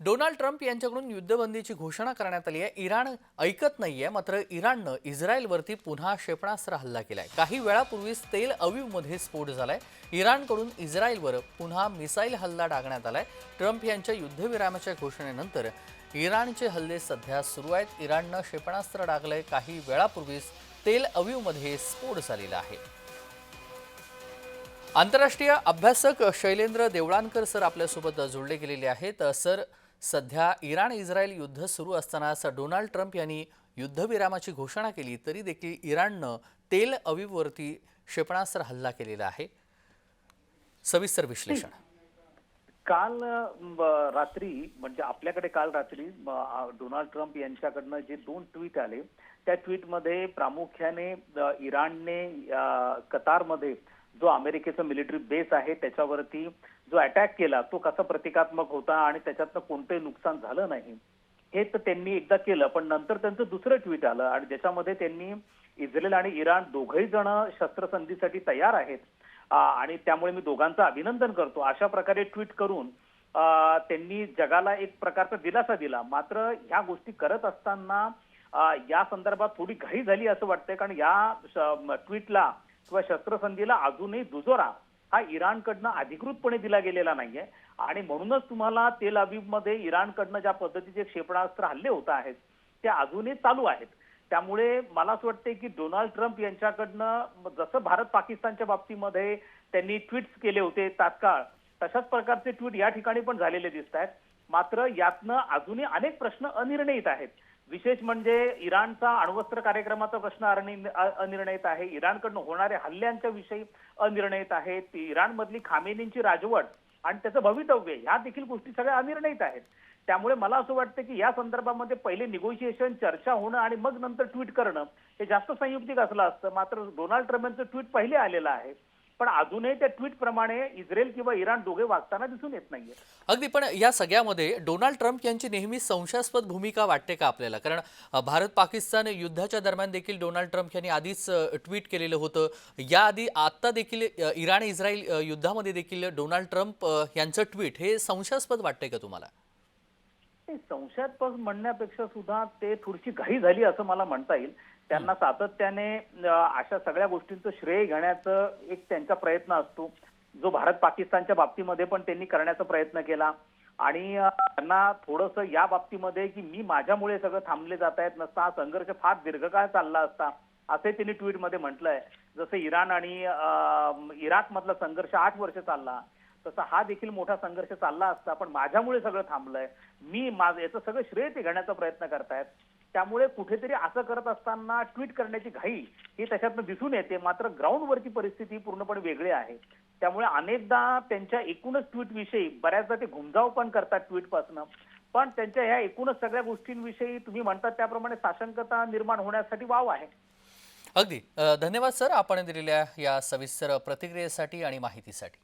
Donald Trump यांच्याकडून युद्धबंदीची घोषणा करण्यात आली आहे. इराण ऐकत नाहीये मात्र इराणनं इस्रायलवरती पुन्हा क्षेपणास्त्र हल्ला केलाय. काही वेळापूर्वीच तेल अवीवमध्ये स्फोट झालाय. इराणकडून इस्रायलवर पुन्हा मिसाईल हल्ला डागण्यात आलाय. ट्रम्प यांच्या युद्धविरामाच्या घोषणेनंतर इराणचे हल्ले सध्या सुरू आहेत. इराणनं क्षेपणास्त्र डागलंय. काही वेळापूर्वीच तेल अवीवमध्ये स्फोट झालेला आहे. आंतरराष्ट्रीय अभ्यासक शैलेंद्र देवळानकर सर आपल्यासोबत जोडले गेलेले आहेत. सर सध्या इराण इस्रायल युद्ध सुरू असतानाच डोनाल्ड ट्रम्प यांनी युद्धविरामाची घोषणा केली तरी देखील इराणनं तेल अवीववरती क्षेपणास्त्र हल्ला केलेला आहे. सविस्तर विश्लेषण. काल रात्री म्हणजे आपल्याकडे काल रात्री डोनाल्ड ट्रम्प यांच्याकडनं जे दोन ट्विट आले त्या ट्विटमध्ये प्रामुख्याने इराणने अ, कतारमध्ये जो अमेरिकेचा मिलिटरी बेस आहे त्याच्यावरती जो अटॅक केला तो कसा प्रतिकात्मक होता आणि त्याच्यातनं कोणतंही नुकसान झालं नाही हे तर त्यांनी एकदा केलं पण नंतर त्यांचं दुसरं ट्विट आलं आणि ज्याच्यामध्ये त्यांनी इस्रायल आणि इराण दोघही जण शस्त्रसंधीसाठी तयार आहेत. आणि त्यामुळे मी दोघांचं अभिनंदन करतो. अशा प्रकारे ट्विट करून त्यांनी जगाला एक प्रकारचा दिलासा दिला. मात्र ह्या गोष्टी करत असताना या संदर्भात थोडी घाई झाली असं वाटतंय कारण या ट्विटला किंवा शस्त्रसंधीला अजूनही दुजोरा हा इराणकडनं अधिकृतपणे दिला गेलेला नाहीये. आणि म्हणूनच तुम्हाला तेल अबीबमध्ये इराणकडनं ज्या पद्धतीचे क्षेपणास्त्र हल्ले होत आहेत ते अजूनही चालू आहेत. त्यामुळे मला असं वाटतंय की डोनाल्ड ट्रम्प यांच्याकडनं जसं भारत पाकिस्तानच्या बाबतीमध्ये त्यांनी ट्विट्स केले होते तात्काळ तशाच प्रकारचे ट्विट या ठिकाणी पण झालेले दिसत आहेत. मात्र यातनं अजूनही अनेक प्रश्न अनिर्णित आहेत. विशेष म्हणजे इराणचा अण्वस्त्र कार्यक्रमाचा प्रश्न अनिर्णि- अनिर्णित आहे. इराणकडनं होणाऱ्या हल्ल्यांच्या विषयी अनिर्णित आहेत इराणमधली खामेनींची राजवट आणि त्याचं भवितव्य ह्या देखील गोष्टी सगळ्या अनिर्णित आहेत. त्यामुळे मला असं वाटतं की या संदर्भामध्ये पहिले निगोशिएशन चर्चा होणं आणि मग नंतर ट्विट करणं हे जास्त संयुक्तिक असलं असतं. मात्र डोनाल्ड ट्रम्प यांचं ट्विट पहिले आलेलं आहे. पण अजूनही त्या ट्विट प्रमाणे इस्रायल किंवा इराण दोघे वागताना दिसून येत नाहीये. अगदी पण या सगळ्यामध्ये डोनाल्ड ट्रम्प यांची नेहमी संशयास्पद भूमिका वाटते का आपल्याला? कारण भारत पाकिस्तान युद्धाच्या दरम्यान देखील डोनाल्ड ट्रम्प यांनी आधीच ट्विट केलेलं होतं. याआधी आत्ता देखील इराण इस्रायल युद्धामध्ये देखील डोनाल्ड ट्रम्प यांचं ट्विट हे संशयास्पद वाटतंय का तुम्हाला? संशयास्पद म्हणण्यापेक्षा सुद्धा ते थोडीशी घाई झाली असं मला म्हणता येईल. त्यांना सातत्याने अशा सगळ्या गोष्टींचं श्रेय घेण्याचं एक त्यांचा प्रयत्न असतो. जो भारत पाकिस्तानच्या बाबतीमध्ये पण त्यांनी करण्याचा प्रयत्न केला. आणि त्यांना थोडंसं या बाबतीमध्ये की मी माझ्यामुळे सगळं थांबले जात आहेत नसता हा संघर्ष फार दीर्घकाळ चालला असता असे त्यांनी ट्विटमध्ये म्हटलंय. जसं इराण आणि इराक मधला संघर्ष आठ वर्ष चालला. तसा हा देखील मोठा संघर्ष चालला असता पण माझ्यामुळे सगळं थांबलंय. मी माझं याचं सगळं श्रेय ते घेण्याचा प्रयत्न करतायत. त्यामुळे कुठेतरी असं करत असताना ट्विट करण्याची घाई ही त्याच्यातनं दिसून येते. मात्र ग्राउंडवरची परिस्थिती पूर्णपणे वेगळी आहे. त्यामुळे अनेकदा त्यांच्या एकूणच ट्विट विषयी बऱ्याचदा ते घुमजाव पण करतात ट्विट पासनं पण त्यांच्या ह्या एकूणच सगळ्या गोष्टींविषयी तुम्ही म्हणतात त्याप्रमाणे साशंकता निर्माण होण्यासाठी वाव आहे. अगदी. धन्यवाद सर आपण दिलेल्या या सविस्तर प्रतिक्रियेसाठी आणि माहितीसाठी.